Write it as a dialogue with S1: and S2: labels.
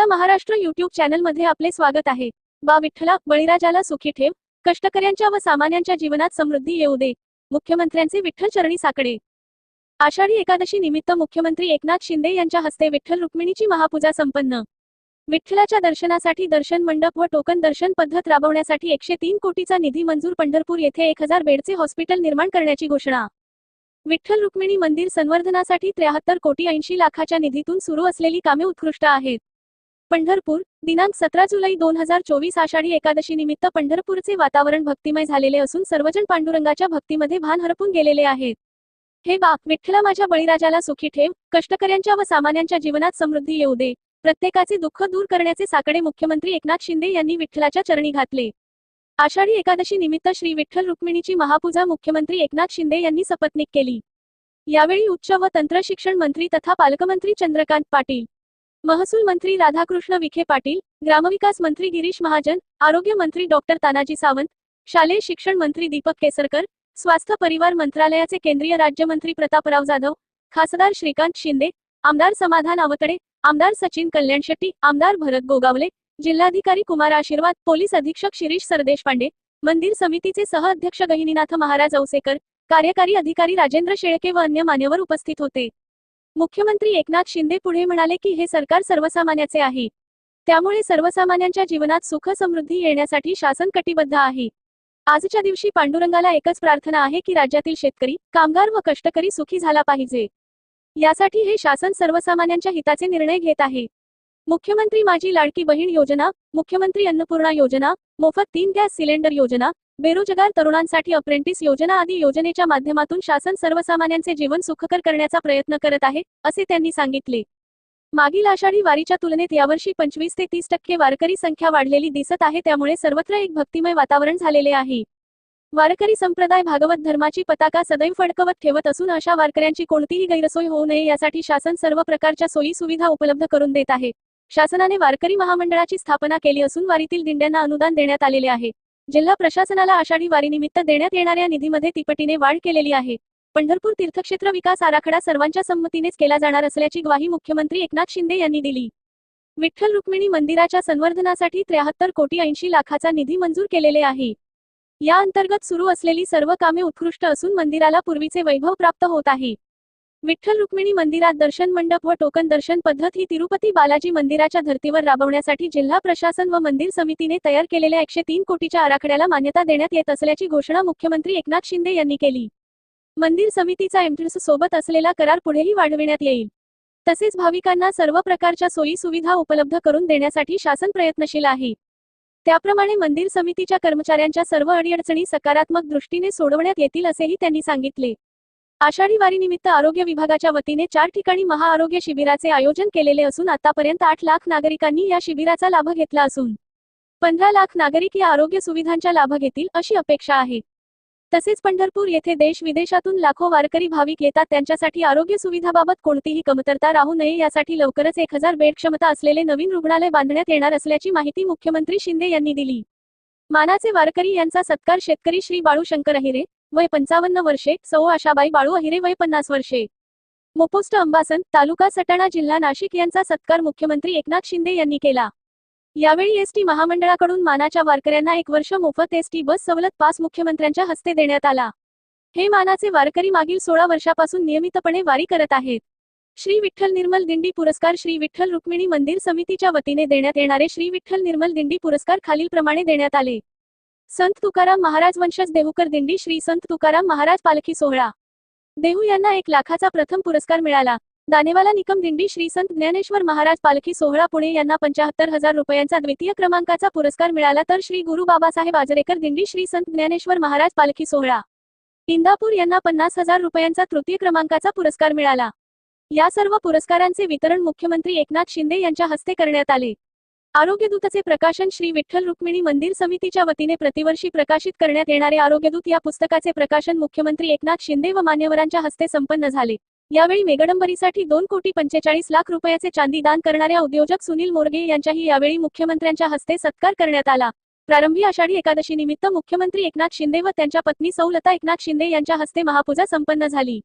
S1: आपला महाराष्ट्र युट्यूब चॅनलमध्ये आपले स्वागत आहे. बा विठ्ठला बळीराजाला सुखी ठेव. कष्टकऱ्यांच्या व सामान्यांच्या जीवनात समृद्धी येऊ दे. मुख्यमंत्र्यांचे विठ्ठल चरणी साकडे. आषाढी एकादशी निमित्त मुख्यमंत्री एकनाथ शिंदे यांच्या हस्ते विठ्ठल रुक्मिणीची महापूजा संपन्न. विठ्ठलाच्या दर्शनासाठी दर्शन मंडप व टोकन दर्शन पद्धत राबवण्यासाठी एकशे तीन कोटीचा निधी मंजूर पंढरपूर येथे एक हजार बेडचे हॉस्पिटल निर्माण करण्याची घोषणा. विठ्ठल रुक्मिणी मंदिर संवर्धनासाठी त्र्याहत्तर कोटी ऐंशी लाखाच्या निधीतून सुरू असलेली कामे उत्कृष्ट आहेत. पंढरपूर दिनांक सतरा जुलै दोन हजार चोवीस आषाढी एकादशी निमित्त पंढरपूरचे वातावरण भक्तिमय झालेले असून सर्वजण पांडुरंगाच्या भक्तीमध्ये भान हरपून गेलेले आहेत. हे बा विठ्ठला माझ्या बळीराजाला सुखी ठेव कष्टकऱ्यांच्या व सामान्यांच्या जीवनात समृद्धी येऊ दे. प्रत्येकाचे दुःख दूर करण्याचे साकडे मुख्यमंत्री एकनाथ शिंदे यांनी विठ्ठलाच्या चरणी घातले. आषाढी एकादशी निमित्त श्री विठ्ठल रुक्मिणीची महापूजा मुख्यमंत्री एकनाथ शिंदे यांनी सपत्नीक केली. यावेळी उच्च व तंत्र शिक्षण मंत्री तथा पालकमंत्री चंद्रकांत पाटील महसूल मंत्री राधाकृष्ण विखे पाटील ग्रामविकास मंत्री गिरीश महाजन आरोग्य मंत्री डॉक्टर तानाजी सावंत शालेय शिक्षण मंत्री दीपक केसरकर स्वास्थ्य परिवार मंत्रालयाचे केंद्रीय राज्यमंत्री प्रतापराव जाधव खासदार श्रीकांत शिंदे आमदार समाधान आवतडे आमदार सचिन कल्याण शेट्टी आमदार भरत गोगावले जिल्हाधिकारी कुमार आशीर्वाद पोलीस अधीक्षक शिरीष सरदेशपांडे मंदिर समितीचे सहअध्यक्ष गहिनीनाथ महाराज औसेकर कार्यकारी अधिकारी राजेंद्र शेळके व अन्य मान्यवर उपस्थित होते. मुख्यमंत्री एकनाथ शिंदे पुढे म्हणाले की हे सरकार सर्वसामान्याचे आहे. त्यामुळे सर्वसामान्यांच्या जीवनात सुख समृद्धी येण्यासाठी शासन कटिबद्ध आहे. आजच्या दिवशी पांडुरंगाला एकच प्रार्थना आहे की राज्यातील शेतकरी कामगार व कष्टकरी सुखी झाला पाहिजे. यासाठी हे शासन सर्वसामान्यांच्या हिताचे निर्णय घेत आहे. मुख्यमंत्री माझी लाडकी बहीण योजना मुख्यमंत्री अन्नपूर्णा योजना मोफत तीन गॅस सिलेंडर योजना बेरोजगार तरुणांसाठी अप्रेंटिस योजना आदी योजनेच्या माध्यमातून शासन सर्वसामान्यांचे जीवन सुखकर करण्याचा प्रयत्न करत आहे असे त्यांनी सांगितले. मागील आषाढी वारीच्या तुलनेत यावर्षी पंचवीस ते तीस टक्के वारकरी संख्या वाढलेली दिसत आहे त्यामुळे सर्वत्र एक भक्तिमय वातावरण झालेले आहे. वारकरी संप्रदाय भागवत धर्माची पताका सदैव फडकवत ठेवत असून अशा वारकऱ्यांची कोणतीही गैरसोय होऊ नये यासाठी शासन सर्व प्रकारच्या सोयी सुविधा उपलब्ध करून देत आहे. शासनाने वारकरी महामंडळाची स्थापना केली असून वारीतील दिंड्यांना अनुदान देण्यात आलेले आहे. जिल्हा प्रशासनाला आषाढी वारीनिमित्त देण्यात येणाऱ्या निधीमध्ये तिपटीने वाढ केलेली आहे. पंढरपूर तीर्थक्षेत्र विकास आराखडा सर्वांच्या संमतीनेच केला जाणार असल्याची ग्वाही मुख्यमंत्री एकनाथ शिंदे यांनी दिली. विठ्ठल रुक्मिणी मंदिराच्या संवर्धनासाठी त्र्याहत्तर कोटी ऐंशी लाखाचा निधी मंजूर केलेले आहे. या अंतर्गत सुरू असलेली सर्व कामे उत्कृष्ट असून मंदिराला पूर्वीचे वैभव प्राप्त होत आहे. विठ्ठल रुक्मिणी मंदिरात दर्शन मंडप व टोकन दर्शन पद्धत ही तिरुपती बालाजी मंदिराच्या धर्तीवर राबवण्यासाठी जिल्हा प्रशासन व मंदिर समितीने तयार केलेल्या एकशे तीन कोटीच्या आराखड्याला मान्यता देण्यात येत असल्याची घोषणा मुख्यमंत्री एकनाथ शिंदे यांनी केली. मंदिर समितीचा एमट्रिस सोबत असलेला करार पुढेही वाढविण्यात येईल. तसेच भाविकांना सर्व प्रकारच्या सोयी सुविधा उपलब्ध करून देण्यासाठी शासन प्रयत्नशील आहे. त्याप्रमाणे मंदिर समितीच्या कर्मचाऱ्यांच्या सर्व अडीअडचणी सकारात्मक दृष्टीने सोडवण्यात येतील असेही त्यांनी सांगितले. आषाढी वारीनिमित्त आरोग्य विभागाच्या वतीने चार ठिकाणी महाआरोग्य शिबिराचे आयोजन केलेले असून आतापर्यंत आठ लाख नागरिकांनी या शिबिराचा लाभ घेतला असून पंधरा लाख नागरिक या आरोग्य सुविधांचा लाभ घेतील अशी अपेक्षा आहे. तसेच पंढरपूर येथे देश विदेशातून लाखो वारकरी भाविक येतात. त्यांच्यासाठी आरोग्य सुविधाबाबत कोणतीही कमतरता राहू नये. यासाठी लवकरच एक हजार बेड क्षमता असलेले नवीन रुग्णालय बांधण्यात येणार असल्याची माहिती मुख्यमंत्री शिंदे यांनी दिली. मानाचे वारकरी यांचा सत्कार शेतकरी श्री बाळू शंकर अहिरे वय पंचावन्न वर्षे सौ आशाबाई बाळू अहिरे वय पन्नास वर्षे. मोपोस्ट अंबासन तालुका सटाणा जिल्हा नाशिक यांचा सत्कार मुख्यमंत्री एकनाथ शिंदे यांनी केला. यावेळी एसटी महामंडळाकडून मानाच्या वारकऱ्यांना एक वर्ष मोफत एसटी बस सवलत पास मुख्यमंत्र्यांच्या हस्ते देण्यात आला. हे मानाचे वारकरी मागील सोळा वर्षापासून नियमितपणे वारी करत आहेत. श्री विठ्ठल निर्मल दिंडी पुरस्कार श्री विठ्ठल रुक्मिणी मंदिर समितीच्या वतीने देण्यात येणारे श्री विठ्ठल निर्मल दिंडी पुरस्कार खालीलप्रमाणे देण्यात आले. संत तुकाराम महाराज वंशज देहूकर दिंडी श्री संत तुकाराम महाराज पालखी सोहळा. देहू यांना एक लाखाचा प्रथम पुरस्कार मिळाला. दानेवाला निकम दिंडी श्री संत ज्ञानेश्वर महाराज पालखी सोहळा पुणे यांना पंचाहत्तर हजार रुपयांचा द्वितीय क्रमांकाचा पुरस्कार मिळाला तर श्री गुरु बाबासाहेब आजरेकर दिंडी श्री संत ज्ञानेश्वर महाराज पालखी सोहळा. इंदापूर यांना पन्नास हजार रुपयांचा तृतीय क्रमांकाचा पुरस्कार मिळाला. या सर्व पुरस्कारांचे वितरण मुख्यमंत्री एकनाथ शिंदे यांच्या हस्ते करण्यात आले. आरोग्यदूताचे प्रकाशन श्री विठ्ठल रुक्मिणी मंदिर समितीच्या वतीने प्रतिवर्षी प्रकाशित करण्यात येणारे आरोग्यदूत या पुस्तकाचे प्रकाशन मुख्यमंत्री एकनाथ शिंदे व मान्यवरांच्या हस्ते संपन्न झाले. यावेळी मेगडंबरीसाठी दोन कोटी पंचेचाळीस लाख रुपयाचे चांदी दान करणाऱ्या उद्योजक सुनील मोरगे यांच्याही यावेळी मुख्यमंत्र्यांच्या हस्ते सत्कार करण्यात आला. प्रारंभी आषाढी एकादशी निमित्त मुख्यमंत्री एकनाथ शिंदे व त्यांच्या पत्नी सौलता एकनाथ शिंदे यांच्या हस्ते महापूजा संपन्न झाली.